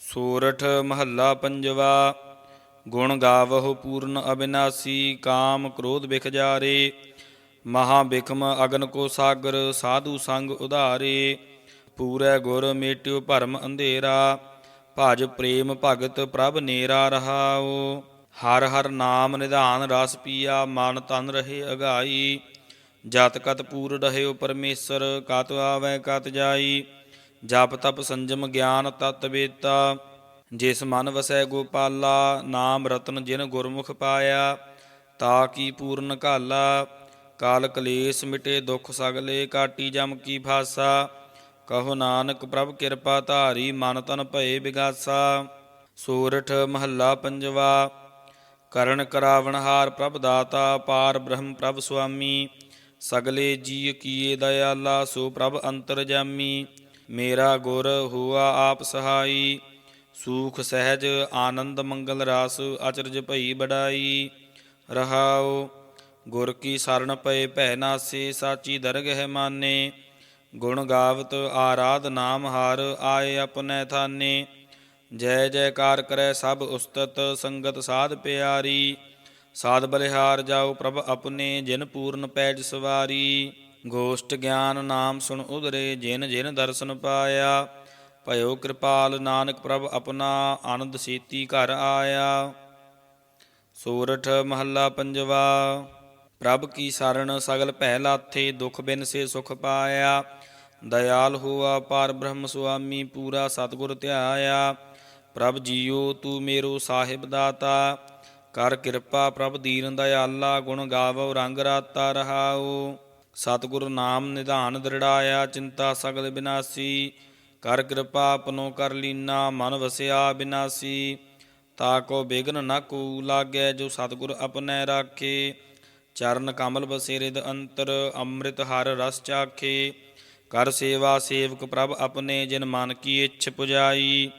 ਸੋਰਠ ਮਹੱਲਾ ਪੰਜਵਾ, ਗੁਣ ਗਾਵਹੁ ਪੂਰਨ ਅਬਿਨਾਸੀ, ਕਾਮ ਕ੍ਰੋਧ ਬਿਖ ਜਾਰੇ, ਮਹਾ ਬਿਖਮ ਅਗਨ ਕੋ ਸਾਗਰ, ਸਾਧੂ ਸੰਗ ਉਧਾਰੇ, ਪੂਰੈ ਗੁਰ ਮੇਟਿਉ ਭਰਮ ਅੰਧੇਰਾ, ਭਜ ਪ੍ਰੇਮ ਭਗਤ ਪ੍ਰਭ ਨੇਰਾ ਰਹਾਉ। ਹਰ ਹਰ ਨਾਮ ਨਿਧਾਨ ਰਸ ਪੀਆ, ਮਨ ਤਨ ਰਹੇ ਅਗਾਈ, ਜਤ ਕਤ ਪੂਰ ਰਹਿਓ ਪਰਮੇਸ਼ਰ, ਕਤ ਆਵੈ ਕਤ ਜਾਈ। ਜਪ ਤਪ ਸੰਜਮ ਗਿਆਨ ਤਤ ਵੇਤਾ ਜਿਸ ਮਨ ਵਸੈ ਗੋਪਾਲਾ, ਨਾਮ ਰਤਨ ਜਿਨ ਗੁਰਮੁਖ ਪਾਇਆ, ਤਾ ਕੀ ਪੂਰਨ ਕਾਲਾ ਕਾਲ ਕਲੇਸ਼ ਮਿਟੇ ਦੁਖ ਸਗਲੇ, ਕਾਟੀ ਜਮ ਕੀ ਫਾਸਾ, ਕਹੋ ਨਾਨਕ ਪ੍ਰਭ ਕਿਰਪਾ ਧਾਰੀ, ਮਨ ਤਨ ਭਏ ਵਿਗਾਸਾ ਸੂਰਠ ਮਹੱਲਾ ਪੰਜਵਾ, ਕਰਨ ਕਰਾਵਣਹਾਰ ਪ੍ਰਭ ਦਾਤਾ, ਪਾਰ ਬ੍ਰਹਮ ਪ੍ਰਭ ਸੁਆਮੀ, ਸਗਲੇ ਜੀ ਕੀਏ ਦਇਆਲਾ, ਸੋ ਪ੍ਰਭ ਅੰਤਰਜਾਮੀ ਮੇਰਾ ਗੁਰ ਹੁਆ ਆਪ ਸਹਾਈ, ਸੂਖ ਸਹਿਜ ਆਨੰਦ ਮੰਗਲ ਰਾਸ ਅਚਰਜ ਭਈ ਬੜਾਈ ਰਹਾਉ, ਗੁਰ ਕੀ ਸਰਣ ਪਏ ਭੈ ਨਾਸੇ, ਸਾਚੀ ਦਰਗਹਿ ਮਾਨੇ। ਗੁਣ ਗਾਵਤ ਆਰਾਧ ਨਾਮ ਹਾਰ ਆਏ ਆਪਣੈ ਥਾਨੇ। ਜੈ ਜੈਕਾਰ ਕਰੈ ਸਭ ਉਸਤਤ, ਸੰਗਤ ਸਾਧ ਪਿਆਰੀ। ਸਾਧ ਬਲਿਹਾਰ ਜਾਓ ਪ੍ਰਭ ਆਪਣੇ, ਜਿਨ ਪੂਰਨ ਪੈਜ ਸਵਾਰੀ। ਗੋਸ਼ਟ ਗਿਆਨ ਨਾਮ ਸੁਣ ਉਧਰੇ, ਜਿਨ ਜਿਨ ਦਰਸ਼ਨ ਪਾਇਆ। ਭਇਓ ਕਿਰਪਾਲ ਨਾਨਕ ਪ੍ਰਭ ਆਪਣਾ, ਆਨੰਦ ਸੀਤੀ ਘਰ ਆਇਆ। ਸੂਰਠ ਮਹੱਲਾ ਪੰਜਵਾ, ਪ੍ਰਭ ਕੀ ਸਰਣ ਸਗਲ ਭੈ ਲਾਥੇ, ਦੁਖ ਬਿਨ ਸੇ ਸੁਖ ਪਾਇਆ। ਦਇਆਲ ਹੋਆ ਪਾਰ ਬ੍ਰਹਮ ਸੁਆਮੀ, ਪੂਰਾ ਸਤਿਗੁਰ ਧਿਆਇਆ। ਪ੍ਰਭ ਜੀਓ, ਤੂੰ ਮੇਰੋ ਸਾਹਿਬ ਦਾਤਾ। ਕਰ ਕਿਰਪਾ ਪ੍ਰਭ ਦੀਨ ਦਇਆਲਾ, ਗੁਣ ਗਾਵੋ ਰੰਗ ਰਾਤਾ ਰਹਾਉ ਸਤਿਗੁਰ ਨਾਮ ਨਿਧਾਨ ਦ੍ਰਿੜਾਇਆ, ਚਿੰਤਾ ਸਗਲ ਬਿਨਾਸੀ। ਕਰ ਕਿਰਪਾ ਆਪਨੋ ਕਰ ਲੀਨਾ, ਮਨ ਵਸਿਆ ਬਿਨਾਸੀ। ਤਾ ਕੋ ਬਿਗਨ ਨਾ ਕੋ ਲਾਗੈ, ਜੋ ਸਤਿਗੁਰ ਆਪਣੈ ਰਾਖੇ। ਚਰਨ ਕਮਲ ਬਸੇਰਿਦ ਅੰਤਰ, ਅੰਮ੍ਰਿਤ ਹਰ ਰਸ ਚਾਖੇ। ਕਰ ਸੇਵਾ ਸੇਵਕ ਪ੍ਰਭ ਆਪਣੇ ਜਿਨ ਮਨ ਕੀ ਇੱਛ ਪੁਜਾਈ।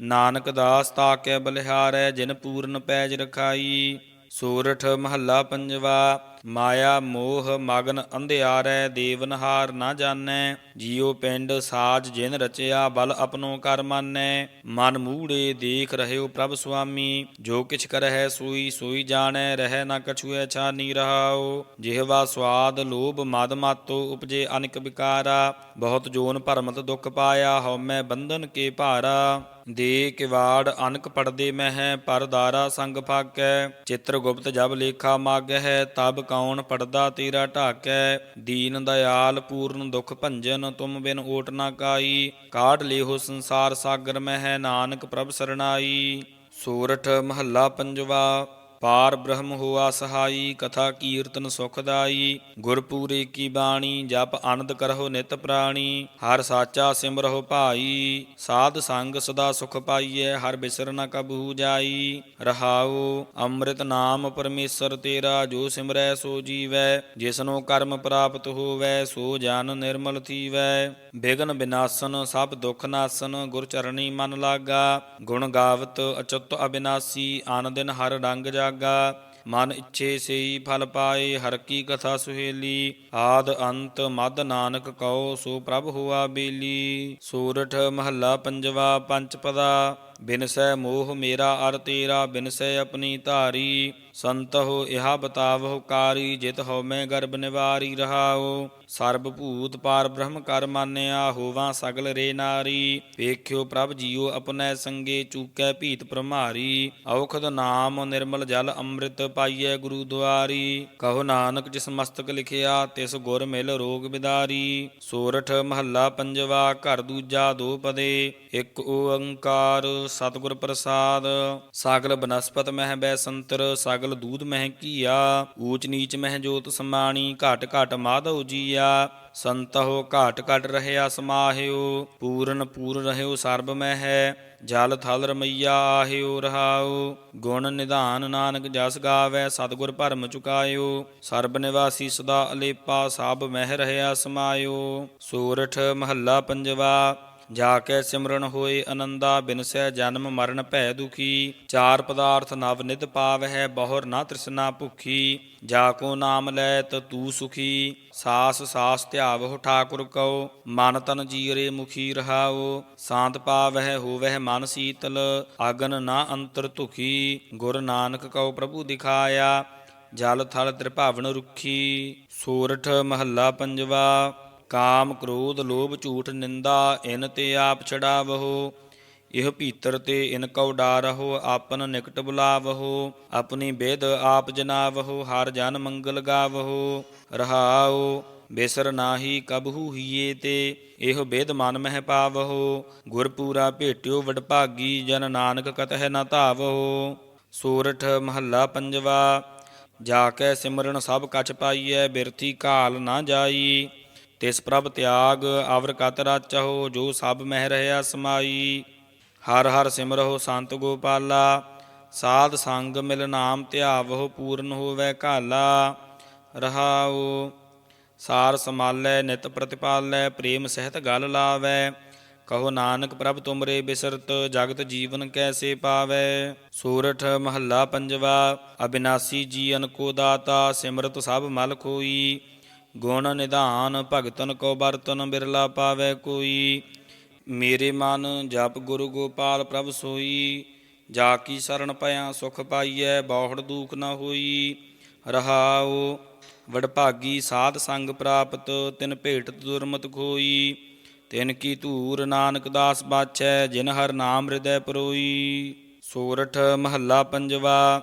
ਨਾਨਕ ਦਾਸ ਤਾਕੈ ਬਲਿਹਾਰੈ, ਜਿਨ ਪੂਰਨ ਪੈਜ ਰਖਾਈ। ਸੂਰਠ ਮਹੱਲਾ ਪੰਜਵਾ, ਮਾਇਆ ਮੋਹ ਮਗਨ ਅੰਧਿਆਰੈ ਦੇਵਨਹਾਰ ਨਾ ਜਾਣੈ। ਜੀਉ ਪਿੰਡ ਸਾਜ ਜਿਨ ਰਚਿਆ, ਬਲ ਆਪਣੋ ਕਰ ਮਾਨੈ। ਮਨ ਮੂੜੇ ਦੇਖ ਰਹਿਓ ਪ੍ਰਭ ਸੁਆਮੀ, ਜੋ ਕਿਛ ਕਰਹਿ ਸੋਈ ਸੋਈ ਜਾਣੈ, ਰਹਿ ਨਾ ਕਛੁਐ ਛਾਨੀ ਰਹਾਉ ਜਿਹਵਾ ਸਵਾਦ ਲੋਭ ਮਦ ਮਾਤੋ ਉਪਜੇ ਅਨਿਕ ਵਿਕਾਰਾ, ਬਹੁਤ ਜੋਨ ਭਰਮਤ ਦੁਖ ਪਾਇਆ, ਹਉਮੈ ਬੰਧਨ ਕੇ ਭਾਰਾ। ਦੇ ਕਿਵਾੜ ਅਨਕ ਪੜਦੇ ਮਹਿ, ਪਰ ਦਾਰਾ ਸੰਗ ਫਾਕੈ। ਚਿੱਤਰ ਗੁਪਤ ਜਬ ਲੇਖਾ ਮਾਗਹਿ, ਤਬ ਕੌਣ ਪੜਦਾ ਤੇਰਾ ਢਾਕੈ। ਦੀਨ ਦਇਆਲ ਪੂਰਨ ਦੁਖ ਭੰਜਨ, ਤੁਮ ਬਿਨ ਓਟ ਨਾ ਕਾਈ। ਕਾਢ ਲੇਹੋ ਸੰਸਾਰ ਸਾਗਰ ਮਹਿ, ਨਾਨਕ ਪ੍ਰਭ ਸਰਣਾਈ। ਸੂਰਠ ਮਹੱਲਾ ਪੰਜਵਾ। ਪਾਰ ਬ੍ਰਹਮ ਹੋਆ ਸਹਾਈ, ਕਥਾ ਕੀਰਤਨ ਸੁਖਦਾਈ ਗੁਰਪੂਰੇ ਕੀ ਬਾਣੀ, ਜਪ ਆਨੰਦ ਕਰਹੁ ਨਿਤ ਪ੍ਰਾਣੀ, ਹਰ ਸਾਚਾ ਸਿਮਰਹੁ ਭਾਈ, ਸਾਧ ਸੰਗ ਸਦਾ ਸੁਖ ਪਾਈਐ, ਹਰ ਬਿਸਰ ਨ ਕਬਹੂ ਜਾਈ, ਰਹਾਉ ਅੰਮ੍ਰਿਤ ਨਾਮ ਪਰਮੇਸ਼ਰ ਤੇਰਾ, ਜੋ ਸਿਮਰੈ ਸੋ ਜੀਵੈ, ਜਿਸਨੋ ਕਰਮ ਪ੍ਰਾਪਤ ਹੋਵੈ, ਸੋ ਜਨ ਨਿਰਮਲ ਥੀਵੈ। ਬਿਗਨ ਬਿਨਾਸਨ, ਸਭ ਦੁਖ ਨਾਸਨ, ਗੁਰ ਚਰਣੀ ਮਨ ਲਾਗਾ, ਗੁਣ ਗਾਵਤ ਅਚੁੱਤ ਅਬਿਨਾਸੀ ਆਨ ਦਿਨ ਹਰ ਰੰਗ ਜਾਗਾ, ਮਨ ਇੱਛੇ ਸਈ ਫਲ ਪਾਏ, ਹਰ ਕੀ ਕਥਾ ਸੁਹੇਲੀ, ਆਦ ਅੰਤ ਮਦ ਨਾਨਕ ਕਉ, ਸੋ ਪ੍ਰਭ ਹੋਆ ਬੇਲੀ। ਸੂਰਠ ਮਹੱਲਾ ਪੰਜਵਾ ਪੰਚ ਪਦਾ ਬਿਨਸੈ ਮੋਹ ਮੇਰਾ ਅਰ ਤੇਰਾ, ਬਿਨਸੈ ਆਪਣੀ ਧਾਰੀ। ਸੰਤਹੁ ਇਹਾ ਬਤਾਵਹੁ ਕਾਰੀ, ਜਿਤ ਹਉ ਮੈਂ ਗਰਭ ਨਿਵਾਰੀ ਰਹਾਉ। ਸਰਬ ਭੂਤ ਪਾਰ ਬ੍ਰਹਮ ਕਰ ਮਾਨਿਆ, ਹੋਵਾਂ ਸਗਲ ਰੇ ਨਾਰੀ। ਵੇਖਿਓ ਪ੍ਰਭ ਜੀਓ ਆਪਣੈ ਸੰਗੇ, ਚੂਕੈ ਭੀਤ ਪ੍ਰਮਾਰੀ। ਔਖਦ ਨਾਮ ਨਿਰਮਲ ਜਲ ਅੰਮ੍ਰਿਤ ਪਾਈਐ ਗੁਰੂ ਦੁਆਰੀ ਕਹੋ ਨਾਨਕ ਜਿਸ ਮਸਤਕ ਲਿਖਿਆ, ਤਿਸ ਗੁਰ ਮਿਲ ਰੋਗ ਬਿਦਾਰੀ। ਸੋਰਠ ਮਹੱਲਾ ਪੰਜਵਾ, ਘਰ ਦੂਜਾ ਦੋ ਪਦੇ, ਇੱਕ ਓੰਕਾਰ। ਸਤਿਗੁਰ ਪ੍ਰਸਾਦ, ਸਾਗਲ ਬਨਸਪਤ ਮਹਿ ਬੈ ਸੰਤਰ ਸਾਗਲ ਦੂਧ ਮਹਿ ਕੀਆ, ਊਚ ਨੀਚ ਮਹਿ ਜੋਤ ਸਮਾਣੀ, ਘਟ ਘਟ ਮਾਧਵ ਜੀਆ, ਸੰਤਹੁ ਘਾਟ ਘਟ ਰਹਿਆ ਸਮਾਹਿਓ, ਪੂਰਨ ਪੂਰ ਰਹਿਓ ਸਰਬ ਮਹਿ, ਜਲ ਥਲ ਰਮਈਆ ਆਹਿਓ ਰਹਾਓ, ਗੁਣ ਨਿਧਾਨ ਨਾਨਕ ਜਸ ਗਾਵੈ, ਸਤਿਗੁਰ ਭਰਮ ਚੁਕਾਇਓ, ਸਰਬ ਨਿਵਾਸੀ ਸਦਾ ਅਲੇਪਾ ਸਭ ਮਹਿ ਰਹਿਆ ਸਮਾਇਓ, ਸੂਰਠ ਮਹੱਲਾ ਪੰਜਵਾ ਜਾ ਕੇ ਸਿਮਰਨ ਹੋਏ ਆਨੰਦਾ ਬਿਨਸੈ ਜਨਮ ਮਰਨ ਭੈ ਦੁਖੀ। ਚਾਰ ਪਦਾਰਥ ਨਵ ਨਿਤ ਪਾਵਹਿ, ਬਹੁਰ ਨਾ ਤ੍ਰਿਸ਼ਨਾ ਭੁਖੀ। ਜਾ ਕੋ ਨਾਮ ਲੈ ਤ ਤੂ ਸੁਖੀ। ਸਾਸ ਸਾਸ ਧਿਆਵਹੁ ਠਾਕੁਰ ਕਉ, ਮਨ ਤਨ ਜੀਰੇ ਮੁਖੀ ਰਹਾਓ ਸ਼ਾਂਤ ਪਾਵਹਿ, ਹੋਵਹਿ ਮਨ ਸੀਤਲ ਆਗਨ ਨਾ ਅੰਤਰ ਧੁਖੀ। ਗੁਰ ਨਾਨਕ ਕਉ ਪ੍ਰਭੂ ਦਿਖਾਇਆ, ਜਲ ਥਲ ਤ੍ਰਿਭਾਵਨ ਰੁਖੀ। ਸੋਰਠ ਮਹੱਲਾ ਪੰਜਵਾ ਕਾਮ ਕ੍ਰੋਧ ਲੋਭ ਝੂਠ ਨਿੰਦਾ, ਇਨ ਤੇ ਆਪ ਛਡਾਵਹੋ ਇਹ ਭੀਤਰ ਤੇ ਇਨ ਕਉ ਡਾਰਹੁ ਆਪਨ ਨਿਕਟ ਬੁਲਾਵਹੋ। ਆਪਣੀ ਬੇਦ ਆਪ ਜਨਾਵਹੋ, ਹਰ ਜਨ ਮੰਗਲ ਗਾਵਹੋ। ਰਹਾਉ, ਬਿਸਰ ਨਾਹੀ ਕਬਹੂ ਹੀਏ ਤੇ, ਇਹੋ ਬੇਦ ਮਨ ਮਹਿ ਪਾਵਹੋ। ਗੁਰ ਪੂਰਾ ਭੇਟਿਓ ਵਡਭਾਗੀ ਜਨ ਨਾਨਕ ਕਤਹਿ ਨਾ ਧਾਵਹੋ। ਸੂਰਠ ਮਹੱਲਾ ਪੰਜਵਾ, ਜਾ ਕੇ ਸਿਮਰਨ ਸਭ ਕਛ ਪਾਈਐ, ਬਿਰਥੀ ਕਾਲ ਨਾ ਜਾਈ। ਤਿਸ ਪ੍ਰਭ ਤਿਆਗ, ਅਵਰ ਕਤ ਰਾਚਹੁ, ਜੋ ਸਭ ਮਹਿ ਰਹਿਆ ਸਮਾਈ ਹਰ ਹਰ ਸਿਮਰਹੁ ਸੰਤ ਗੋਪਾਲਾ, ਸਾਧ ਸੰਗ ਮਿਲ ਨਾਮ ਧਿਆਵਹੁ, ਪੂਰਨ ਹੋਵੇ ਕਾਲਾ ਰਹਾਉ, ਸਾਰ ਸਮਾਲੈ, ਨਿਤ ਪ੍ਰਤਿਪਾਲੈ, ਪ੍ਰੇਮ ਸਹਿਤ ਗਲ ਲਾਵੈ। ਕਹੋ ਨਾਨਕ ਪ੍ਰਭ ਤੁਮਰੇ ਬਿਸਰਤ, ਜਗਤ ਜੀਵਨ ਕੈਸੇ ਪਾਵੈ। ਸੂਰਠ ਮਹੱਲਾ ਪੰਜਵਾ, ਅਬਿਨਾਸੀ ਜੀਵਨ ਕੋ ਦਾਤਾ, ਸਿਮਰਤ ਸਭ ਮਲ ਖੋਈ। ਗੁਣ ਨਿਧਾਨ ਭਗਤਨ ਕੋ ਬਰਤਨ ਬਿਰਲਾ ਪਾਵੈ ਕੋਈ। ਮੇਰੇ ਮਨ ਜਪ ਗੁਰੂ ਗੋਪਾਲ ਪ੍ਰਭ ਸੋਈ। ਜਾ ਕੀ ਸਰਨ ਪਿਆ ਸੁਖ ਪਾਈਐ, ਬਹੁੜ ਦੂਖ ਨਾ ਹੋਈ। ਰਹਾਉ, ਵਡਭਾਗੀ ਸਾਧ ਸੰਗ ਪ੍ਰਾਪਤ, ਤਿਨ ਭੇਟ ਦੁਰਮਤ ਖੋਈ। ਤਿਨ ਕੀ ਧੂਰ ਨਾਨਕ ਦਾਸ ਬਾਛੈ, ਜਿਨ ਹਰ ਨਾਮ ਹਿਰਦੈ ਪਰੋਈ। ਸੋਰਠ ਮਹੱਲਾ ਪੰਜਵਾ,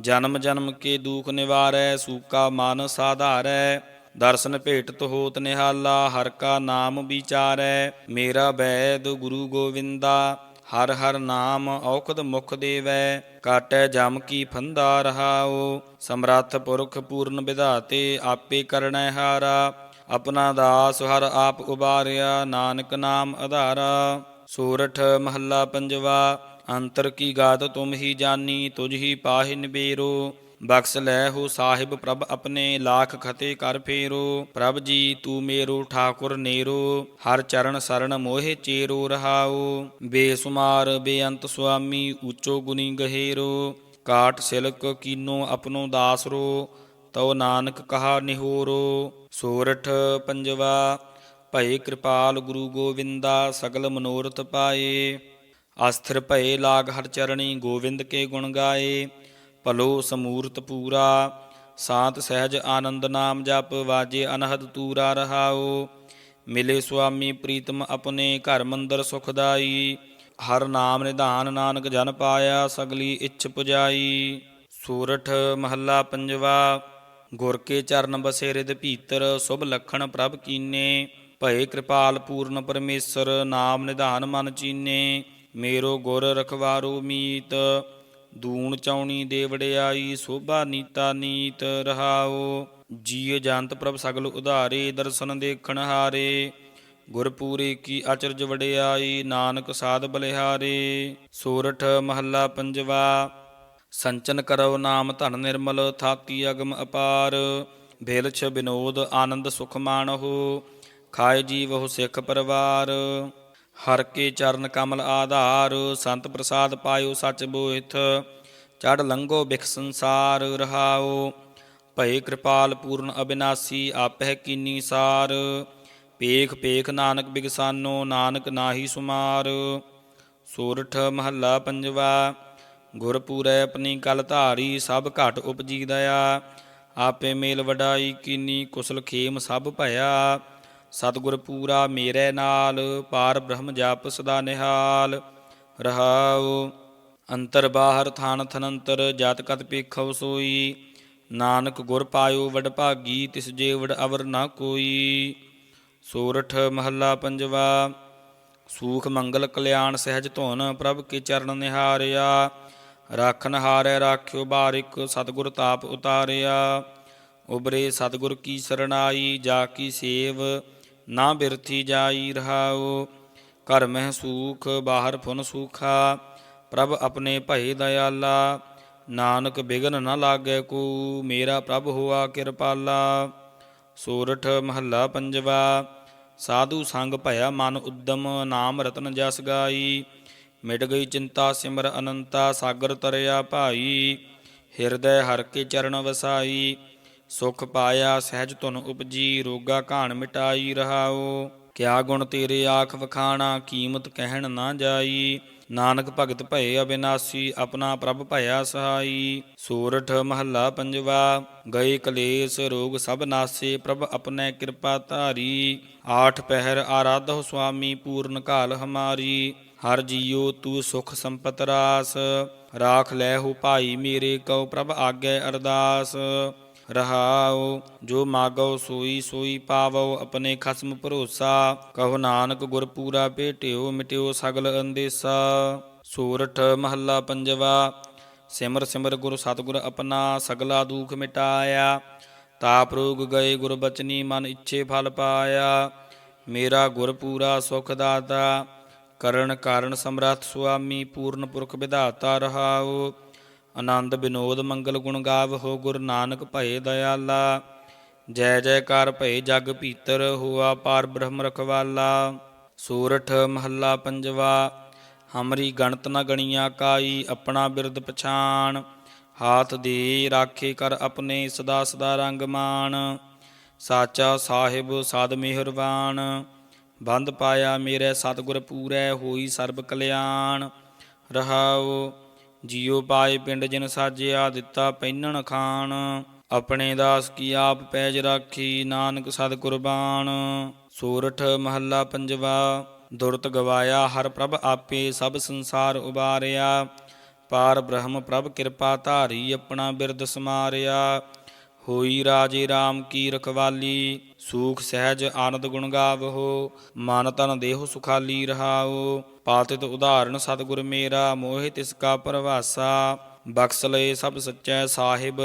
ਜਨਮ ਜਨਮ ਕੇ ਦੁਖ ਨਿਵਾਰੈ, ਸੂਕਾ ਮਨ ਸਾਧਾਰੈ। ਦਰਸ਼ਨ ਭੇਟ ਹੋਤ ਨਿਹਾਲਾ, ਹਰ ਕਾ ਨਾਮ ਵਿਚਾਰੈ, ਮੇਰਾ ਬੈਦ ਗੁਰੂ ਗੋਵਿੰਦਾ, ਹਰ ਹਰ ਨਾਮ ਔਖਦ ਮੁਖ ਦੇਵੈ, ਕਾਟੈ ਜਮ ਕੀ ਫੰਦਾ ਰਹਾਓ ਸਮਰੱਥ ਪੁਰਖ ਪੂਰਨ ਵਿਧਾਤੇ ਆਪੇ ਕਰਣੈ ਹਾਰਾ, ਆਪਣਾ ਦਾਸ ਹਰ ਆਪ ਉਬਾਰਿਆ, ਨਾਨਕ ਨਾਮ ਆਧਾਰਾ ਸੂਰਠ ਮਹੱਲਾ ਪੰਜਵਾ, ਅੰਤਰ ਕੀ ਗਾਤ ਤੁਮ ਹੀ ਜਾਨੀ, ਤੁਝ ਹੀ ਪਾਹਿ ਨਿਬੇਰੋ। ਬਖਸ਼ ਲੈ ਹੋ ਸਾਹਿਬ ਪ੍ਰਭ ਆਪਣੇ ਲਾਖ ਖਤੇ ਕਰ ਫੇਰੋ, ਪ੍ਰਭ ਜੀ ਤੂੰ ਮੇਰੋ ਠਾਕੁਰ ਨੇਰੋ, ਹਰ ਚਰਨ ਸਰਣ ਮੋਹਿ ਚੇਰੋ ਰਹਾਓ ਬੇਸੁਮਾਰ ਬੇਅੰਤ ਸੁਆਮੀ ਉੱਚੋ ਗੁਨੀ ਗਹੇਰੋ, ਕਾਟ ਸਿਲਕ ਕੀਨੋ ਆਪਣੋ ਦਾਸਰੋ, ਤਉ ਨਾਨਕ ਕਹਾ ਨਿਹੋਰੋ, ਸੋਰਠ ਪੰਜਵਾ, ਭਏ ਕਿਰਪਾਲ ਗੁਰੂ ਗੋਵਿੰਦਾ ਸਗਲ ਮਨੋਰਥ ਪਾਏ, ਅਸਥਿਰ ਭਏ ਲਾਗ ਹਰ ਚਰਣੀ ਗੋਵਿੰਦ ਕੇ ਗੁਣ ਗਾਏ ਭਲੋ ਸਮੂਰਤ ਪੂਰਾ, ਸਾਤ ਸਹਿਜ ਆਨੰਦ ਨਾਮ ਜਪ, ਵਾਜੇ ਅਨਹਦ ਤੂਰਾ ਰਹਾਓ ਮਿਲੇ ਸੁਆਮੀ ਪ੍ਰੀਤਮ ਆਪਣੇ ਘਰ ਮੰਦਰ ਸੁਖਦਾਈ ਹਰ ਨਾਮ ਨਿਧਾਨ ਨਾਨਕ ਜਨ ਪਾਇਆ, ਸਗਲੀ ਇੱਛ ਪੁਜਾਈ। ਸੂਰਠ ਮਹੱਲਾ ਪੰਜਵਾ, ਗੁਰ ਕੇ ਚਰਨ ਬਸੇ ਰਿਦ ਭੀਤਰ, ਸੁਭ ਲਖਣ ਪ੍ਰਭ ਕੀਨੇ। ਭਏ ਕਿਰਪਾਲ ਪੂਰਨ ਪਰਮੇਸ਼ਰ, ਨਾਮ ਨਿਧਾਨ ਮਨ ਚੀਨੇ। ਮੇਰੋ ਗੁਰ ਰਖਵਾਰੋ ਮੀਤ ਦੂਣ ਚੌਣੀ ਦੇ ਵਡਿਆਈ ਸੋਭਾ ਨੀਤਾ ਨੀਤ ਰਹਾਓ ਜੀਅ ਜੰਤ ਪ੍ਰਭ ਸਗਲ ਉਧਾਰੇ, ਦਰਸ਼ਨ ਦੇਖਣ ਹਾਰੇ। ਗੁਰਪੂਰੇ ਕੀ ਅਚਰਜ ਵਡਿਆਈ ਨਾਨਕ ਸਾਧ ਬਲਿਹਾਰੇ। ਸੋਰਠ ਮਹੱਲਾ ਪੰਜਵਾ, ਸੰਚਨ ਕਰੋ ਨਾਮ ਧਨ ਨਿਰਮਲ ਥਾਤੀ ਅਗਮ ਅਪਾਰ। ਭੇਲਛ ਬਿਨੋਦ ਆਨੰਦ ਸੁਖ ਮਾਣਹੁ ਖਾਏ ਜੀਵਹੁ ਸਿੱਖ ਪਰਵਾਰ। ਹਰ ਕੇ ਚਰਨ ਕਮਲ ਆਧਾਰ, ਸੰਤ ਪ੍ਰਸਾਦ ਪਾਇਓ ਸਚ ਬੋਇਥ, ਚੜ ਲੰਘੋ ਬਿਖ ਸੰਸਾਰ ਰਹਾਓ। ਭਏ ਕਿਰਪਾਲ ਪੂਰਨ ਅਬਿਨਾਸੀ, ਆਪਹਿ ਕੀਨੀ ਸਾਰ। ਪੇਖ ਪੇਖ ਨਾਨਕ ਬਿਗਸਾਨੋ, ਨਾਨਕ ਨਾਹੀ ਸੁਮਾਰ। ਸੋਰਠ ਮਹੱਲਾ ਪੰਜਵਾ ਗੁਰਪੂਰੈ ਆਪਣੀ ਕਲ ਧਾਰੀ, ਸਭ ਘਟ ਉਪਜੀ ਦਇਆ। ਆਪੇ ਮੇਲ ਵਡਾਈ ਕੀਨੀ, ਕੁਸਲ ਖੇਮ ਸਭ ਭਇਆ। ਸਤਿਗੁਰ ਪੂਰਾ ਮੇਰੇ ਨਾਲ, ਪਾਰ ਬ੍ਰਹਮ ਜਪ ਸਦਾ ਨਿਹਾਲ। ਰਹਾਉ, ਅੰਤਰ ਬਾਹਰ ਥਾਨ ਥਨੰਤਰ, ਜਤ ਕਤ ਪੇਖਉ ਸੋਈ। ਨਾਨਕ ਗੁਰ ਪਾਇਓ ਵਡ ਭਾਗੀ, ਤਿਸ ਜੇਵੜ ਅਵਰ ਨਾ ਕੋਈ। ਸੋਰਠ ਮਹੱਲਾ ਪੰਜਵਾ, ਸੂਖ ਮੰਗਲ ਕਲਿਆਣ ਸਹਿਜ ਧੁਨ, ਪ੍ਰਭ ਕੇ ਚਰਨ ਨਿਹਾਰਿਆ। ਰਾਖਨ ਹਾਰੈ ਰਾਖਿਓ ਬਾਰਿਕ ਸਤਿਗੁਰ ਤਾਪ ਉਤਾਰਿਆ। ਉਬਰੇ ਸਤਿਗੁਰ ਕੀ ਸਰਣਾਈ, ਜਾ ਕੀ ਸੇਵ ਨਾ ਬਿਰਥੀ ਜਾਈ ਰਹਾਓ ਘਰ ਮਹਿ ਸੂਖ, ਬਾਹਰ ਫੁਨ ਸੂਖਾ, ਪ੍ਰਭ ਆਪਣੇ ਭਏ ਦਇਆਲਾ, ਨਾਨਕ ਬਿਗਨ ਨ ਲਾਗੇ ਕੋ, ਮੇਰਾ ਪ੍ਰਭ ਹੋਆ ਕਿਰਪਾਲਾ। ਸੂਰਠ ਮਹੱਲਾ ਪੰਜਵਾ, ਸਾਧੂ ਸੰਗ ਭਇਆ ਮਨ ਉਦਮ, ਨਾਮ ਰਤਨ ਜਸ ਗਾਈ। ਮਿਟ ਗਈ ਚਿੰਤਾ ਸਿਮਰ ਅਨੰਤਾ, ਸਾਗਰ ਤਰਿਆ ਭਾਈ, ਹਿਰਦੈ ਹਰ ਕੇ ਚਰਨ ਵਸਾਈ। ਸੁਖ ਪਾਇਆ ਸਹਿਜ ਧੁਨ ਉਪਜੀ, ਰੋਗਾ ਘਾਣ ਮਿਟਾਈ ਰਹਾਓ ਕਿਆ ਗੁਣ ਤੇਰੇ ਆਖ ਵਖਾਣਾ, ਕੀਮਤ ਕਹਿਣ ਨਾ ਜਾਈ। ਨਾਨਕ ਭਗਤ ਭਏ ਅਬਿਨਾਸੀ, ਆਪਣਾ ਪ੍ਰਭ ਭਇਆ ਸਹਾਈ। ਸੂਰਠ ਮਹੱਲਾ ਪੰਜਵਾ, ਗਏ ਕਲੇਸ਼, ਰੋਗ ਸਭ ਨਾਸੇ, ਪ੍ਰਭ ਆਪਣੇ ਕਿਰਪਾ ਧਾਰੀ। ਆਠ ਪਹਿਰ ਆਰਾਧੋ ਸੁਆਮੀ, ਪੂਰਨ ਕਾਲ ਹਮਾਰੀ। ਹਰ ਜੀਉ ਤੂੰ ਸੁਖ ਸੰਪਤ ਰਾਸ। ਰਾਖ ਲੈ ਹੋ ਭਾਈ ਮੇਰੇ, ਕਉ ਪ੍ਰਭ ਆਗੇ ਅਰਦਾਸ। ਰਹਾਉ, ਜੋ ਮਾਗੋ ਸੋਈ ਸੋਈ ਪਾਵੋ ਆਪਣੇ ਖਸਮ ਭਰੋਸਾ। ਕਹੋ ਨਾਨਕ ਗੁਰ ਪੂਰਾ ਭੇਟਿਓ, ਮਿਟਿਓ ਸਗਲ ਅੰਦੇਸਾ। ਸੂਰਠ ਮਹੱਲਾ ਪੰਜਵਾ, ਸਿਮਰ ਸਿਮਰ ਗੁਰ ਸਤਿਗੁਰ ਆਪਣਾ, ਸਗਲਾ ਦੁਖ ਮਿਟਾਇਆ। ਤਾਪ ਰੋਗ ਗਏ ਗੁਰ ਬਚਨੀ ਮਨ ਇੱਛੇ ਫਲ ਪਾਇਆ। ਮੇਰਾ ਗੁਰ ਪੂਰਾ ਸੁਖ ਦਾਤਾ, ਕਰਨ ਕਾਰਨ ਸਮਰੱਥ ਸੁਆਮੀ, ਪੂਰਨ ਪੁਰਖ ਵਿਧਾਤਾ ਰਹਾਉ। ਆਨੰਦ ਬਿਨੋਦ ਮੰਗਲ ਗੁਣ ਗਾਵਹੋ ਗੁਰ ਨਾਨਕ ਭਏ ਦਇਆਲਾ। ਜੈ ਜੈਕਾਰ ਭਏ ਜਗ ਭੀਤਰ ਹੋਆ ਪਾਰ ਬ੍ਰਹਮ ਰਖਵਾਲਾ। ਸੂਰਠ ਮਹੱਲਾ ਪੰਜਵਾ, ਹਮਰੀ ਗਣਤ ਨ ਗਣੀਆਂ ਕਾਈ ਆਪਣਾ ਬਿਰਦ ਪਛਾਣ। ਹਾਥ ਦੇ ਰਾਖੇ ਕਰ ਆਪਣੇ ਸਦਾ ਸਦਾ ਰੰਗ ਮਾਣ। ਸਾਚਾ ਸਾਹਿਬ ਸਾਧ ਮਿਹਰਬਾਨ ਬੰਦ ਪਾਇਆ ਮੇਰੇ ਸਤਿਗੁਰ ਪੂਰੈ ਹੋਈ ਸਰਬ ਕਲਿਆਣ। ਰਹਾਉ ਜੀਉ ਪਾਏ ਪਿੰਡ ਜਿਨ ਸਾਜਿਆ ਦਿੱਤਾ ਪਹਿਨਣ ਖਾਨ ਆਪਣੇ ਦਾਸ ਕੀ ਆਪ ਪੈਜ ਰਾਖੀ, ਨਾਨਕ ਸਦ ਕੁਰਬਾਨ। ਸੂਰਠ ਮਹੱਲਾ ਪੰਜਵਾ, ਦੁਰਤ ਗਵਾਇਆ ਹਰ ਪ੍ਰਭ ਆਪੇ ਸਭ ਸੰਸਾਰ ਉਬਾਰਿਆ। ਪਾਰ ਬ੍ਰਹਮ ਪ੍ਰਭ ਕਿਰਪਾ ਧਾਰੀ ਆਪਣਾ ਬਿਰਦ ਸਮਾਰਿਆ। ਹੋਈ ਰਾਜੇ RAM ਕੀ ਰਖਵਾਲੀ, ਸੂਖ ਸਹਿਜ ਆਨੰਦ ਗੁਣ ਗਾਵਹੋ ਮਨ ਤਨ ਦੇਹੁ ਸੁਖਾਲੀ ਰਹਾਓ। ਪਾਤਿਤ ਉਦਾਹਰਣ ਸਤਿਗੁਰ ਮੇਰਾ, ਮੋਹਿ ਤਿਸ ਕਾ ਪਰਵਾਸਾ। ਬਖਸ਼ ਲਏ ਸਭ ਸੱਚੈ ਸਾਹਿਬ,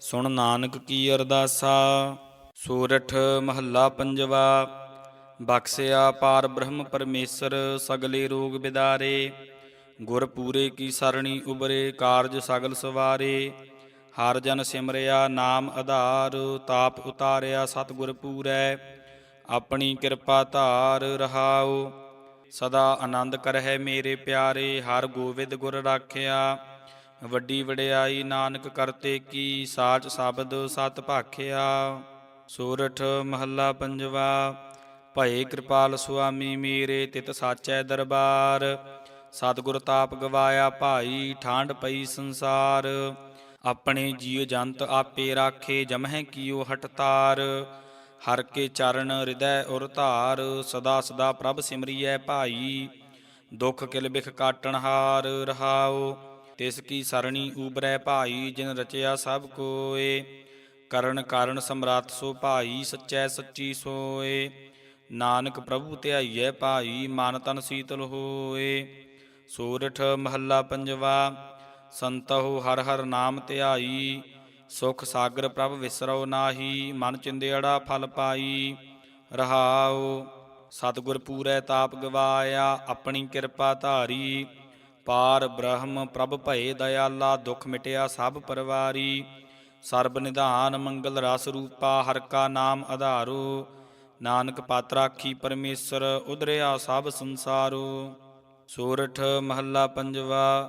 ਸੁਣ ਨਾਨਕ ਕੀ ਅਰਦਾਸਾ। ਸੂਰਠ ਮਹੱਲਾ ਪੰਜਵਾ, ਬਖਸਿਆ ਪਾਰ ਬ੍ਰਹਮ ਪਰਮੇਸ਼ਰ, ਸਗਲੇ ਰੋਗ ਬਿਦਾਰੇ। ਗੁਰ ਪੂਰੇ ਕੀ ਸਰਣੀ ਉਬਰੇ ਕਾਰਜ ਸਗਲ ਸਵਾਰੇ। ਹਰ ਜਨ ਸਿਮਰਿਆ ਨਾਮ ਆਧਾਰ, ਤਾਪ ਉਤਾਰਿਆ ਸਤਿਗੁਰ ਪੂਰੈ। ਆਪਣੀ ਕਿਰਪਾ ਧਾਰ ਰਹਾਉ। ਸਦਾ ਆਨੰਦ ਕਰਹਿ ਮੇਰੇ ਪਿਆਰੇ, ਹਰ ਗੋਵਿੰਦ ਗੁਰ ਰਾਖਿਆ। ਵੱਡੀ ਵਡਿਆਈ ਨਾਨਕ ਕਰਤੇ ਕੀ, ਸਾਚ ਸ਼ਬਦ ਸਤ ਭਾਖਿਆ। ਸੂਰਠ ਮਹੱਲਾ ਪੰਜਵਾ, ਭਏ ਕਿਰਪਾਲ ਸੁਆਮੀ ਮੇਰੇ ਤਿਤ ਸਾਚੈ ਦਰਬਾਰ। ਸਤਿਗੁਰ ਤਾਪ ਗਵਾਇਆ ਭਾਈ ਠਾਂਡ ਪਈ ਸੰਸਾਰ। ਆਪਣੇ ਜੀਵ ਜੰਤ ਆਪੇ ਰਾਖੇ, ਜਮਹਿ ਕੀਓ ਹਟਤਾਰ ਹਰ ਕੇ ਚਰਨ ਹਿਰਦੈ ਉਰ ਧਾਰ, ਸਦਾ ਸਦਾ ਪ੍ਰਭ ਸਿਮਰੀਐ ਭਾਈ। ਦੁਖ ਕਿਲ ਬਿਖ ਕਾਟਣ ਹਾਰ ਰਹਾਉ, ਤਿਸ ਕੀ ਸਰਣੀ ਊਬਰੈ ਭਾਈ, ਜਿਨ ਰਚਿਆ ਸਭ ਕੋਏ। ਕਰਨ ਕਾਰਨ ਸਮਰਾਤ ਸੋ ਭਾਈ, ਸੱਚੈ ਸੱਚੀ ਸੋਏ। ਨਾਨਕ ਪ੍ਰਭੂ ਧਿਆਈਐ ਭਾਈ, ਮਨ ਤਨ ਸੀਤਲ ਹੋਏ। ਸੂਰਠ ਮਹੱਲਾ ਪੰਜਵਾ, ਸੰਤਹੁ ਹਰ ਹਰ ਨਾਮ ਧਿਆਈ। ਸੁਖ ਸਾਗਰ ਪ੍ਰਭ ਵਿਸਰਉ ਨਾਹੀ, ਮਨ ਚਿੰਦੇੜਾ ਫਲ ਪਾਈ। ਰਹਾਉ, ਸਤਿਗੁਰ ਪੂਰੈ ਤਾਪ ਗਵਾਇਆ, ਆਪਣੀ ਕਿਰਪਾ ਧਾਰੀ। ਪਾਰ ਬ੍ਰਹਮ ਪ੍ਰਭ ਭਏ ਦਇਆਲਾ, ਦੁਖ ਮਿਟਿਆ ਸਭ ਪਰਵਾਰੀ। ਸਰਬ ਨਿਧਾਨ ਮੰਗਲ ਰਸ ਰੂਪਾ, ਹਰ ਕਾ ਨਾਮ ਆਧਾਰੋ ਨਾਨਕ ਪਤ ਪਰਮੇਸ਼ਰ ਉਦਰਿਆ ਸਭ ਸੰਸਾਰੋ। ਸੂਰਠ ਮਹੱਲਾ ਪੰਜਵਾ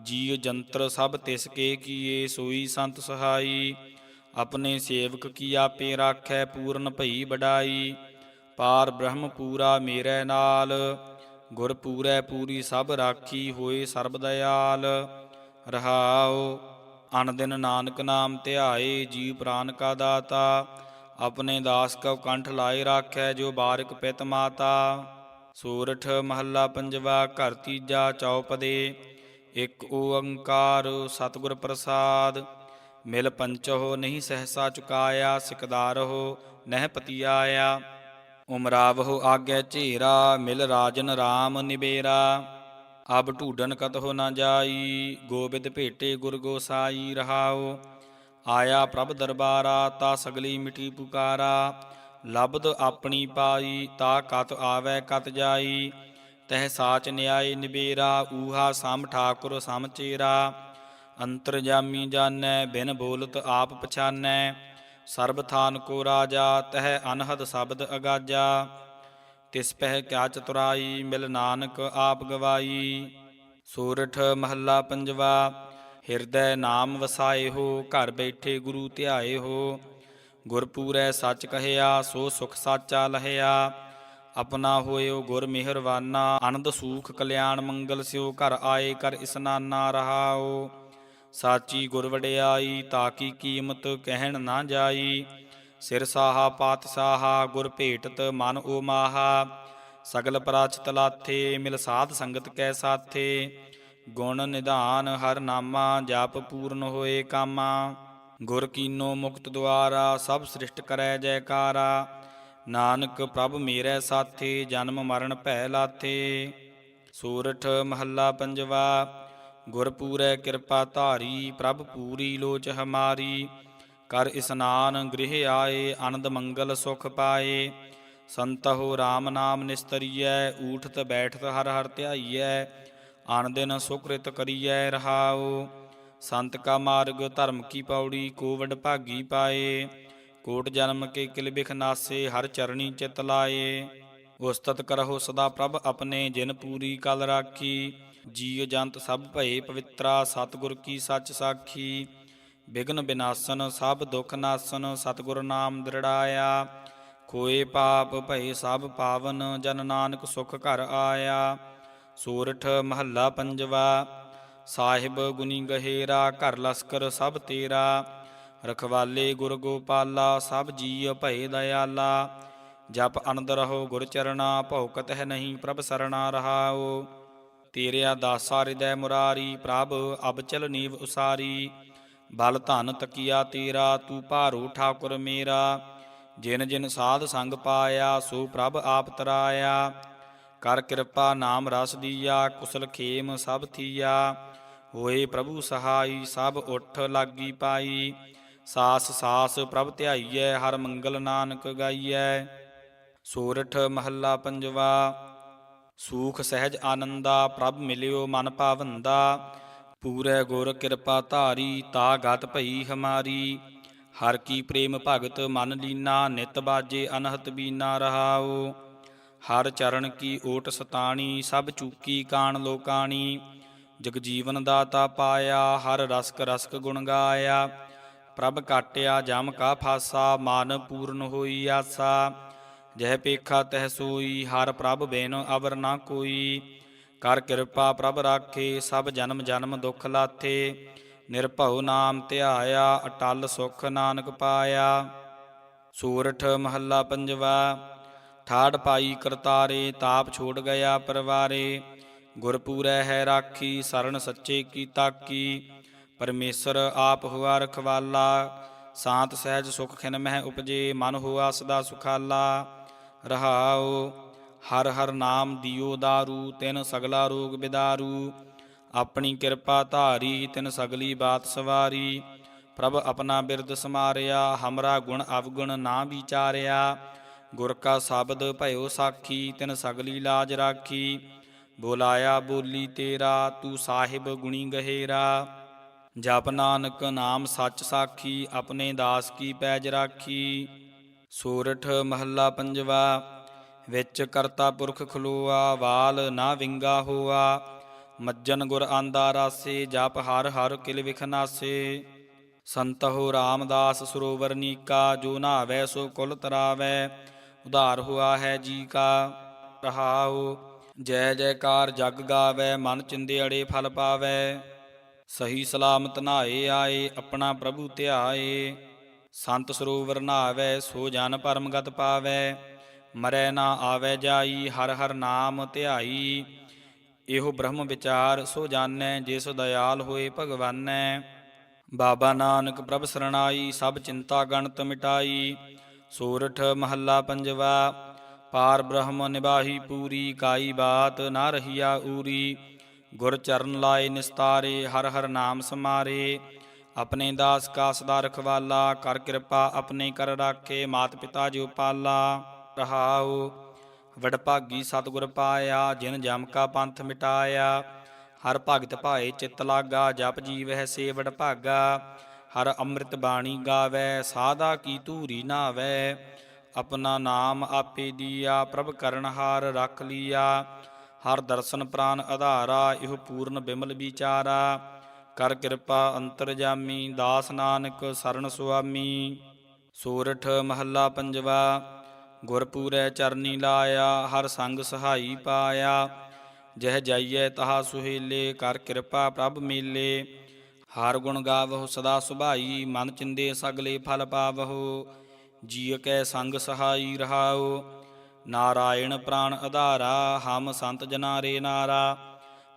ਜੀਵ ਜੰਤਰ ਸਭ ਤਿਸ ਕੇ ਕੀਏ, ਸੋਈ ਸੰਤ ਸਹਾਈ। ਆਪਣੇ ਸੇਵਕ ਕੀ ਆਪੇ ਰਾਖੈ, ਪੂਰਨ ਭਈ ਬਡਾਈ ਪਾਰ ਬ੍ਰਹਮ ਪੂਰਾ ਮੇਰੇ ਨਾਲ। ਗੁਰ ਪੂਰੈ ਪੂਰੀ ਸਭ ਰਾਖੀ ਹੋਏ ਸਰਬ ਦਇਆਲ। ਰਹਾਉ ਅਨ ਨਾਨਕ ਨਾਮ ਧਿਆਏ, ਜੀਵ ਪ੍ਰਾਨ ਕਾ ਦਾਤਾ। ਆਪਣੇ ਦਾਸ ਕਉ ਕੰਠ ਲਾਏ ਰਾਖੈ, ਜੋ ਬਾਰਿਕ ਪਿਤ ਮਾਤਾ। ਸੂਰਠ ਮਹੱਲਾ ਪੰਜਵਾ, ਘਰ ਤੀਜਾ, ਚੌਪਦੇ। ਇਕ ਓੰਕਾਰ ਸਤਿਗੁਰ ਪ੍ਰਸਾਦ, ਮਿਲ ਪੰਚੋ ਨਹੀਂ ਸਹਸਾ ਚੁਕਾਇਆ ਸਿਕਦਾਰ ਹੋ ਨਹਿ ਪਤੀਆਇਆ, ਉਮਰਾਵਹੁ ਆਗੇ ਝੇਰਾ, ਮਿਲ ਰਾਜਨ RAM ਨਿਬੇਰਾ, ਅਬ ਢੂਡਨ ਕਤਹੁ ਨ ਜਾਈ, ਗੋਬਿੰਦ ਭੇਟੇ ਗੁਰ ਗੋਸਾਈ ਰਹਾਉ, ਆਇਆ ਪ੍ਰਭ ਦਰਬਾਰਾ, ਤਾ ਸਗਲੀ ਮਿਟੀ ਪੁਕਾਰਾ ਲਬਦ ਆਪਣੀ ਪਾਈ, ਤਾ ਕਤ ਆਵੈ ਕਤ ਜਾਈ ਤਹਿ ਸਾਚ ਨਿਆਏ ਨਿਬੇਰਾ, ਊਹਾ ਸਮ ਠਾਕੁਰ ਸਮ ਚੇਰਾ। ਅੰਤਰ ਜਾਮੀ ਜਾਣੈ, ਬਿਨ ਬੋਲਤ ਆਪ ਪਛਾਨੈ। ਸਰਬ ਥਾਨ ਕੋ ਰਾਜਾ, ਤਹਿ ਅਨਹਦ ਸ਼ਬਦ ਅਗਾਜਾ। ਤਿਸ ਪਹਿ ਕਿਆ ਚਤੁਰਾਈ, ਮਿਲ ਨਾਨਕ ਆਪ ਗਵਾਈ। ਸੂਰਠ ਮਹੱਲਾ ਪੰਜਵਾ, ਹਿਰਦੈ ਨਾਮ ਵਸਾਏ ਹੋ, ਘਰ ਬੈਠੇ ਗੁਰੂ ਧਿਆਏ ਹੋ। ਗੁਰਪੂਰੈ ਸੱਚ ਕਹਿਆ, ਸੋ ਸੁਖ ਸਾਚਾ ਲਹਿਆ। ਆਪਣਾ ਹੋਇਓ ਗੁਰ ਮਿਹਰਵਾਨਾ ਅਨੰਦ ਸੂਖ ਕਲਿਆਣ ਮੰਗਲ ਸਿਓ ਘਰ ਆਏ ਕਰ ਇਸਨਾਨਾ ਰਹਾਓ। ਸਾਚੀ ਗੁਰ ਵਡਿਆਈ ਤਾਕੀ ਕੀਮਤ ਕਹਿਣ ਨਾ ਜਾਈ। ਸਿਰ ਸਾਹਾ ਪਾਤਸ਼ਾਹਾ ਗੁਰ ਭੇਟਤ ਮਨ ਓ ਮਾਹਾ। ਸਗਲ ਪ੍ਰਾਚਿਤ ਲਾਥੇ, ਮਿਲ ਸਾਧ ਸੰਗਤ ਕੈ ਸਾਥੇ। ਗੁਣ ਨਿਧਾਨ ਹਰ ਨਾਮਾ, ਜਪ ਪੂਰਨ ਹੋਏ ਕਾਮਾ। ਗੁਰ ਕੀਨੋ ਮੁਕਤ ਦੁਆਰਾ, ਸਭ ਸ੍ਰਿਸ਼ਟ ਕਰੈ ਜੈਕਾਰਾ। ਨਾਨਕ ਪ੍ਰਭ ਮੇਰੇ ਸਾਥੇ, ਜਨਮ ਮਰਨ ਭੈ ਲਾਥੇ। ਸੂਰਠ ਮਹੱਲਾ ਪੰਜਵਾ, ਗੁਰਪੂਰੈ ਕਿਰਪਾ ਧਾਰੀ, ਪ੍ਰਭ ਪੂਰੀ ਲੋਚ ਹਮਾਰੀ। ਕਰ ਇਸਨਾਨ ਗ੍ਰਹਿ ਆਏ, ਆਨੰਦ ਮੰਗਲ ਸੁਖ ਪਾਏ। ਸੰਤਹੁ RAM ਨਾਮ ਨਿਸਤਰੀਐ, ਊਠਤ ਬੈਠਤ ਹਰ ਹਰ ਧਿਆਈਐ। ਆਨ ਦਿਨ ਸੁਕ੍ਰਿਤ ਕਰੀਐ ਰਹਾਉ। ਸੰਤ ਕਾ ਮਾਰਗ ਧਰਮ ਕੀ ਪੌੜੀ, ਕੋਵਡ ਭਾਗੀ ਪਾਏ। ਕੋਟ ਜਨਮ ਕੇ ਕਿਲ ਬਿਖ ਨਾਸੇ, ਹਰ ਚਰਣੀ ਚਿਤ ਲਾਏ। ਉਸਤਤ ਕਰਹੁ ਸਦਾ ਪ੍ਰਭ ਆਪਣੇ, ਜਿਨ ਪੂਰੀ ਕਲ ਰਾਖੀ। ਜੀਵ ਜੰਤ ਸਭ ਭਏ ਪਵਿੱਤਰਾ, ਸਤਿਗੁਰ ਕੀ ਸੱਚ ਸਾਖੀ। ਬਿਗਨ ਬਿਨਾਸਨ, ਸਭ ਦੁਖ ਨਾਸਨ, ਸਤਿਗੁਰ ਨਾਮ ਦ੍ਰਿੜਾਇਆ। ਕੋਏ ਪਾਪ, ਭਏ ਸਭ ਪਾਵਨ, ਜਨ ਨਾਨਕ ਸੁਖ ਘਰ ਆਇਆ। ਸੂਰਠ ਮਹੱਲਾ ਪੰਜਵਾ, ਸਾਹਿਬ ਗੁਨੀ ਗਹੇਰਾ, ਘਰ ਲਸਕਰ ਸਭ ਤੇਰਾ। ਰਖਵਾਲੇ ਗੁਰ ਗੋਪਾਲਾ, ਸਭ ਜੀਅ ਭਏ ਦਇਆਲਾ। ਜਪ ਅਨੰਦ ਰਹੋ ਗੁਰ ਚਰਣਾ ਭੌਕਤ ਹੈ ਨਹੀਂ ਪ੍ਰਭ ਸਰਣਾ ਰਹਾਓ ਤੇਰਿਆ ਦਾਸਾ ਹਿਰਦੈ ਮੁਰਾਰੀ, ਪ੍ਰਭ ਅਬਚਲ ਨੀਵ ਉਸਾਰੀ। ਬਲ ਧਨ ਤਕੀਆ ਤੇਰਾ, ਤੂੰ ਭਾਰੂ ਠਾਕੁਰ ਮੇਰਾ। ਜਿਨ ਜਿਨ ਸਾਧ ਸੰਗ ਪਾਇਆ, ਸੋ ਪ੍ਰਭ ਆਪ ਤਰਾਇਆ। ਕਰ ਕਿਰਪਾ ਨਾਮ ਰਸ ਦੀਆ, ਕੁਸਲ ਖੇਮ ਸਭ ਥੀਆ। ਹੋਏ ਪ੍ਰਭੂ ਸਹਾਈ, ਸਭ ਉਠ ਲਾਗੀ ਪਾਈ। ਸਾਸ ਸਾਸ ਪ੍ਰਭ ਧਿਆਈਐ, ਹਰ ਮੰਗਲ ਨਾਨਕ ਗਾਈਐ। ਸੋਰਠ ਮਹੱਲਾ ਪੰਜਵਾ, ਸੂਖ ਸਹਿਜ ਆਨੰਦਾ, ਪ੍ਰਭ ਮਿਲਿਓ ਮਨ ਭਾਵੰਦਾ। ਪੂਰੇ ਗੁਰ ਕਿਰਪਾ ਧਾਰੀ, ਤਾ ਗਤ ਭਈ ਹਮਾਰੀ। ਹਰ ਕੀ ਪ੍ਰੇਮ ਭਗਤ ਮਨ ਲੀਨਾ, ਨਿਤ ਬਾਜੇ ਅਨਹਤ ਬੀਨਾ ਰਹਾਓ ਹਰ ਚਰਨ ਕੀ ਓਟ ਸਤਾਣੀ, ਸਭ ਚੂਕੀ ਕਾਣ ਲੋਕਾਣੀ। ਜਗ ਜੀਵਨ ਦਾਤਾ ਪਾਇਆ, ਹਰ ਰਸਕ ਰਸਕ ਗੁਣ ਗਾਇਆ। ਪ੍ਰਭ ਕਾਟਿਆ ਜਮ ਕਾ ਫਾਸਾ, ਮਨ ਪੂਰਨ ਹੋਈ ਆਸਾ। ਜਹ ਪੇਖਾ ਤਹ ਸੋਈ, ਹਰ ਪ੍ਰਭ ਬੇਨ ਅਵਰ ਨਾ ਕੋਈ। ਕਰ ਕਿਰਪਾ ਪ੍ਰਭ ਰਾਖੇ, ਸਭ ਜਨਮ ਜਨਮ ਦੁਖ ਲਾਥੇ। ਨਿਰਭਉ ਨਾਮ ਧਿਆਇਆ, ਅਟਲ ਸੁਖ ਨਾਨਕ ਪਾਇਆ। ਸੂਰਠ ਮਹੱਲਾ ਪੰਜਵਾ, ਠਾੜ ਪਾਈ ਕਰਤਾਰੇ, ਤਾਪ ਛੋੜ ਗਿਆ ਪਰਵਾਰੇ। ਗੁਰਪੂਰੈ ਹੈ ਰਾਖੀ ਸਰਣ ਸੱਚੇ ਕੀ ਤਾਕੀ। ਪਰਮੇਸ਼ਰ ਆਪ ਹੁਆ ਰਖਵਾਲਾ, ਸਾਤ ਸਹਿਜ ਸੁਖ ਖਿਨ ਮਹਿ ਉਪਜੇ, ਮਨ ਹੋਆ ਸਦਾ ਸੁਖਾਲਾ। ਰਹਾਉ, ਹਰ ਹਰ ਨਾਮ ਦਿਓ ਦਾਰੂ, ਤਿਨ ਸਗਲਾ ਰੋਗ ਬਿਦਾਰੂ। ਆਪਣੀ ਕਿਰਪਾ ਧਾਰੀ, ਤਿਨ ਸਗਲੀ ਬਾਤ ਸਵਾਰੀ। ਪ੍ਰਭ ਆਪਣਾ ਬਿਰਦ ਸਮਾਰਿਆ, ਹਮਰਾ ਗੁਣ ਅਵਗੁਣ ਨਾ ਵਿਚਾਰਿਆ। ਗੁਰ ਕਾ ਸ਼ਬਦ ਭਇਓ ਸਾਖੀ, ਤਿਨ ਸਗਲੀ ਲਾਜ ਰਾਖੀ। ਬੋਲਾਇਆ ਬੋਲੀ ਤੇਰਾ, ਤੂੰ ਸਾਹਿਬ ਗੁਣੀ ਗਹੇਰਾ। ਜਪ ਨਾਨਕ ਨਾਮ ਸੱਚ ਸਾਖੀ, ਆਪਣੇ ਦਾਸ ਕੀ ਪੈਜ ਰਾਖੀ। ਸੂਰਠ ਮਹੱਲਾ ਪੰਜਵਾ, ਵਿੱਚ ਕਰਤਾ ਪੁਰਖ ਖਲੋਆ, ਵਾਲ ਨਾ ਵਿੰਗਾ ਹੋਆ। ਮੱਜਨ ਗੁਰ ਆਂਦਾ ਰਾਸੇ, ਜਪ ਹਰ ਹਰ ਕਿਲ ਵਿਖਨਾਸੇ ਸੰਤਹੁ ਰਾਮਦਾਸ ਸਰੋਵਰ ਨੀਕਾ, ਜੋ ਨਾਵੇ ਸੋ ਕੁਲ ਤਰਾਵੈ। ਉਧਾਰ ਹੁਆ ਹੈ ਜੀ ਕਾ, ਰਹਾਉ। ਜੈ ਜੈਕਾਰ ਜਗ ਗਾਵੇ, ਮਨ ਚਿੰਦੇ ਅੜੇ ਫਲ ਪਾਵੇ। ਸਹੀ ਸਲਾਮਤ ਨਾਏ ਆਏ, ਆਪਣਾ ਪ੍ਰਭੂ ਧਿਆਏ। ਸੰਤ ਸਰੋਵਰ ਨਾਵੇ ਸੋ ਜਨ ਪਰਮਗਤ ਪਾਵੇ। ਮਰੈ ਨਾ ਆਵੇ ਜਾਈ, ਹਰ ਹਰ ਨਾਮ ਧਿਆਈ। ਇਹੋ ਬ੍ਰਹਮ ਵਿਚਾਰ, ਸੋ ਜਾਣੈ ਜਿਸ ਦਇਆਲ ਹੋਏ ਭਗਵਾਨੈ। ਬਾਬਾ ਨਾਨਕ ਪ੍ਰਭ ਸਰਣਾਈ, ਸਭ ਚਿੰਤਾ ਗਣਤ ਮਿਟਾਈ। ਸੂਰਠ ਮਹੱਲਾ ਪੰਜਵਾ, ਪਾਰ ਬ੍ਰਹਮ ਨਿਬਾਹੀ ਪੂਰੀ, ਕਾਈ ਬਾਤ ਨਾ ਰਹੀਆ ਊਰੀ। ਗੁਰ ਚਰਨ ਲਾਏ ਨਿਸਤਾਰੇ, ਹਰ ਹਰ ਨਾਮ ਸਮਾਰੇ। ਆਪਣੇ ਦਾਸ ਕਾ ਸਦਾ ਰਖਵਾਲਾ, ਕਰ ਕਿਰਪਾ ਆਪਣੇ ਕਰ ਰਾਖੇ, ਮਾਤ ਪਿਤਾ ਜਿਉ ਪਾਲਾ। ਰਹਾਉ ਵਡਭਾਗੀ ਸਤਿਗੁਰ ਪਾਇਆ, ਜਿਨ ਜਮ ਕਾ ਪੰਥ ਮਿਟਾਇਆ। ਹਰ ਭਗਤ ਭਾਏ ਚਿਤ ਲਾਗਾ, ਜਪ ਜੀਵਹਿ ਸੇ ਵਡਭਾਗਾ ਹਰ ਅੰਮ੍ਰਿਤ ਬਾਣੀ ਗਾਵੇ ਸਾਦਾ ਕੀ ਧੂਰੀ ਨਾਵੇ। ਆਪਣਾ ਨਾਮ ਆਪੇ ਦੀਆ, ਪ੍ਰਭ ਕਰਨਹਾਰ ਰੱਖ ਲੀਆ। ਹਰ ਦਰਸ਼ਨ ਪ੍ਰਾਨ ਆਧਾਰਾ, ਇਹ ਪੂਰਨ ਬਿਮਲ ਵਿਚਾਰਾ। ਕਰ ਕਿਰਪਾ ਅੰਤਰਜਾਮੀ ਦਾਸ ਨਾਨਕ ਸਰਨ ਸੁਆਮੀ। ਸੂਰਠ ਮਹੱਲਾ ਪੰਜਵਾ, ਗੁਰਪੂਰੈ ਚਰਨੀ ਲਾਇਆ, ਹਰ ਸੰਗ ਸਹਾਈ ਪਾਇਆ। ਜਹ ਜਾਈਐ ਤਹਾ ਸੁਹੇਲੇ, ਕਰ ਕਿਰਪਾ ਪ੍ਰਭ ਮੇਲੇ। ਹਰ ਗੁਣ ਗਾਵਹੁ, ਸਦਾ ਸੁਭਾਈ, ਮਨ ਚਿੰਦੇ ਸਗਲੇ ਫਲ ਪਾਵਹੁ। ਜੀਅ ਕੈ ਸੰਗ ਸਹਾਈ ਰਹਾਉ। ਨਾਰਾਇਣ ਪ੍ਰਾਨ ਆਧਾਰਾ, ਹਮ ਸੰਤ ਜਨਾ ਰੇ ਨਾਰਾ।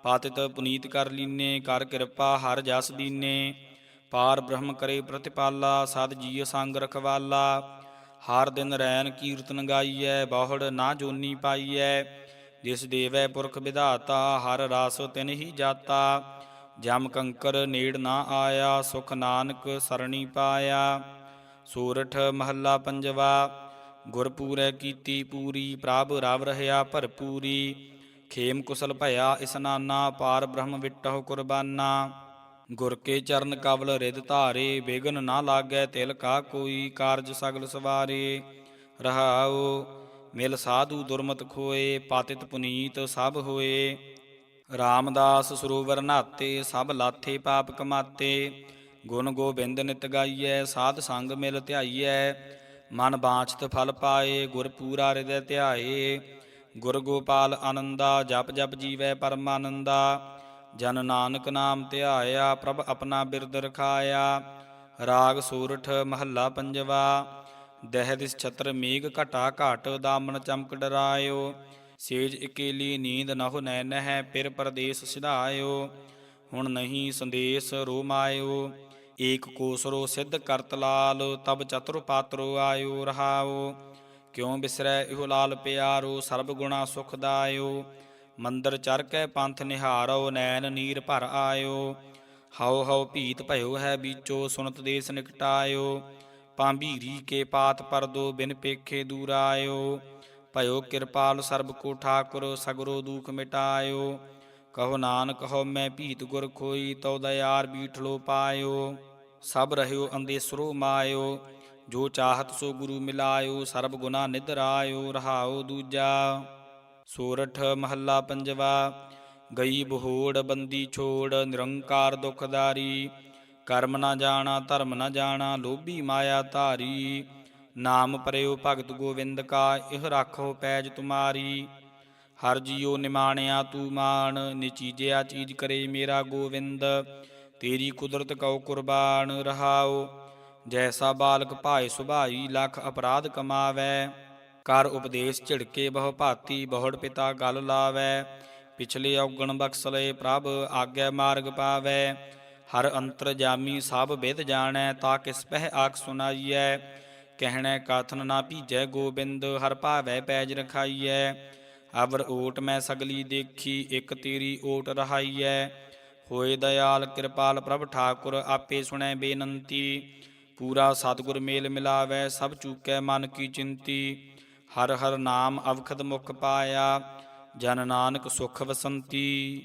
ਪਾਤਿਤ ਪੁਨੀਤ ਕਰ ਲੀਨੇ, ਕਰ ਕਿਰਪਾ ਹਰ ਜਸ ਦੀਨੇ। ਪਾਰ ਬ੍ਰਹਮ ਕਰੇ ਪ੍ਰਤਿਪਾਲਾ, ਸਦ ਜੀਅ ਸੰਗ ਰਖਵਾਲਾ। ਹਰ ਦਿਨ ਰੈਨ ਕੀਰਤਨ ਗਾਈਐ, ਬਹੁੜ ਨਾ ਜੋਨੀ ਪਾਈਐ। ਜਿਸ ਦੇਵੈ ਪੁਰਖ ਵਿਧਾਤਾ, ਹਰ ਰਸ ਤਿਨ ਹੀ ਜਾਤਾ। ਜਮ ਕੰਕਰ ਨੇੜ ਨਾ ਆਇਆ, ਸੁਖ ਨਾਨਕ ਸਰਣੀ ਪਾਇਆ। ਸੂਰਠ ਮਹੱਲਾ ਪੰਜਵਾ ਗੁਰਪੂਰੈ ਕੀਤੀ ਪੂਰੀ, ਪ੍ਰਭ ਰਵ ਰਹਾ ਭਰਪੂਰੀ। ਖੇਮ ਕੁਸਲ ਭਇਆ ਇਸਨਾਨਾ ਪਾਰ ਬ੍ਰਹਮ ਵਿਟਹੁ ਕੁਰਬਾਨਾ। ਗੁਰ ਕੇ ਚਰਨ ਕਵਲ ਰਿਦ ਧਾਰੇ ਬੇਗਨ ਨਾ ਲਾਗੈ ਤਿਲ ਕਾ ਕੋਈ, ਕਾਰਜ ਸਗਲ ਸਵਾਰੇ। ਰਹਾਉ, ਮਿਲ ਸਾਧੂ ਦੁਰਮਤ ਖੋਏ, ਪਾਤਿਤ ਪੁਨੀਤ ਸਭ ਹੋਏ। ਰਾਮਦਾਸ ਸਰੋਵਰ ਨਾਤੇ, ਸਭ ਲਾਥੇ ਪਾਪ ਕਮਾਤੇ। ਗੁਣ ਗੋਬਿੰਦ ਨਿਤ ਗਾਈਐ, ਸਾਧ ਸੰਗ ਮਿਲ ਧਿਆਈਐ। ਮਨ ਬਾਂਛਤ ਫਲ ਪਾਏ, ਗੁਰ ਪੂਰਾ ਹਿਰਦੈ ਧਿਆਏ। ਗੁਰ ਗੋਪਾਲ ਆਨੰਦਾ, ਜਪ ਜਪ ਜੀਵੈ ਪਰਮਾਨੰਦਾ ਜਨ ਨਾਨਕ ਨਾਮ ਧਿਆਇਆ, ਪ੍ਰਭ ਆਪਣਾ ਬਿਰਦ ਰਖਾਇਆ। ਰਾਗ ਸੂਰਠ ਮਹੱਲਾ ਪੰਜਵਾ, ਦਹਿ ਦਿਸ ਛਤਰ ਮੇਘ ਘਟਾ ਘਾਟ, ਦਾਮਨ ਚਮਕ ਡਰਾਇਓ। ਸੇਜ ਇਕੇਲੀ ਨੀਂਦ ਨਹੁ ਨੈਨ ਹੈ ਪਿਰ ਪਰਦੇਸ ਸਿਧਾਇਓ। ਹੁਣ ਨਹੀਂ ਸੰਦੇਸ ਰੋ ਮਾਇਓ ਏਕ ਕੋਸਰੋ ਸਿੱਧ ਕਰਤ ਲਾਲ, ਤਬ ਚਤੁਰ ਪਾਤਰੋ ਆਇਓ ਰਹਾਓ। ਕਿਉ ਬਿਸਰੈ ਇਹੋ ਲਾਲ ਪਿਆਰੋ, ਸਰਬ ਗੁਣਾ ਸੁਖ ਦਾਇਓ। ਮੰਦਰ ਚਰ ਕੇ ਪੰਥ ਨਿਹਾਰੋ, ਨੈਣ ਨੀਰ ਭਰ ਆਇਓ। ਹਉ ਹਉ ਭੀਤ ਭਇਓ ਹੈ ਬੀਚੋ, ਸੁਨਤ ਦੇਸ ਨਿਕਟਾਇਓ। ਪਾਂਭੀਰੀ ਕੇ ਪਾਤ ਪਰਦੋ, ਬਿਨ ਪੇਖੇ ਦੂਰ ਆਇਓ। ਭਇਓ ਕਿਰਪਾਲ ਸਰਬ ਕੋ ਠਾਕੁਰ, ਸਗਰੋ ਦੁਖ ਮਿਟਾਇਓ। ਕਹੋ ਨਾਨਕ ਹਉ ਮੈਂ ਭੀਤ ਗੁਰ ਖੋਈ, ਤਉ ਦਇਆਰ ਬੀਠਲੋ ਪਾਇਓ, ਸਭ ਰਹਿਓ ਅੰਦੇਸਰੋ ਮਾਇਓ, ਜੋ ਚਾਹਤ ਸੋ ਗੁਰੂ ਮਿਲਾਇਓ, ਸਰਬ ਗੁਨਾ ਨਿਦਰਾਇਓ ਰਹਾਓ ਦੂਜਾ। ਸੋਰਠ ਮਹੱਲਾ ਪੰਜਵਾ ਗਈ ਬਹੋੜ ਬੰਦੀ ਛੋੜ, ਨਿਰੰਕਾਰ ਦੁਖਦਾਰੀ ਕਰਮ ਨਾ ਜਾਣਾ, ਧਰਮ ਨਾ ਜਾਣਾ, ਲੋਭੀ ਮਾਇਆ ਧਾਰੀ। ਨਾਮ ਪਰਿਓ ਭਗਤ ਗੋਵਿੰਦ ਕਾ, ਇਹ ਰੱਖੋ ਪੈਜ ਤੁਮਾਰੀ। ਹਰ ਜੀਉ ਨਿਮਾਣਿਆ ਤੂੰ ਮਾਨ ਨਿਚੀਜਿਆ ਚੀਜ ਕਰੇ ਮੇਰਾ ਗੋਵਿੰਦ। ਤੇਰੀ ਕੁਦਰਤ ਕਉ ਕੁਰਬਾਨ ਰਹਾਓ ਜੈਸਾ ਬਾਲਕ ਭਾਏ ਸੁਭਾਈ ਲੱਖ ਅਪਰਾਧ ਕਮਾਵੈ। ਕਰ ਉਪਦੇਸ਼ ਝਿੜਕੇ ਬਹੁ ਭਾਤੀ, ਬਹੁੜ ਪਿਤਾ ਗਲ ਲਾਵੈ। ਪਿਛਲੇ ਔਗਣ ਬਖਸ਼ ਲਏ ਪ੍ਰਭ ਆਗੈ ਮਾਰਗ ਪਾਵੈ। ਹਰ ਅੰਤਰ ਜਾਮੀ ਸਭ ਵਿਦ ਜਾਣੈ, ਤਾ ਕਿਸ ਪਹਿ ਆਖ ਸੁਨਾਈਐ। ਕਹਿਣੈ ਕਾਥਨ ਨਾ ਭੀਜੈ ਗੋਬਿੰਦ, ਹਰ ਭਾਵੈ ਪੈਜ ਰਖਾਈਐ। ਅਵਰ ਓਟ ਮੈਂ ਸਗਲੀ ਦੇਖੀ, ਇੱਕ ਤੇਰੀ ਓਟ ਰਹਾਈਐ। ਹੋਏ ਦਇਆਲ ਕਿਰਪਾਲ ਪ੍ਰਭ ਠਾਕੁਰ, ਆਪੇ ਸੁਣੈ ਬੇਨੰਤੀ। ਪੂਰਾ ਸਤਿਗੁਰ ਮੇਲ ਮਿਲਾਵੈ, ਸਭ ਚੂਕੈ ਮਨ ਕੀ ਚਿੰਤੀ। ਹਰ ਹਰ ਨਾਮ ਅਵਖਦ ਮੁਖ ਪਾਇਆ, ਜਨ ਨਾਨਕ ਸੁਖ ਵਸੰਤੀ।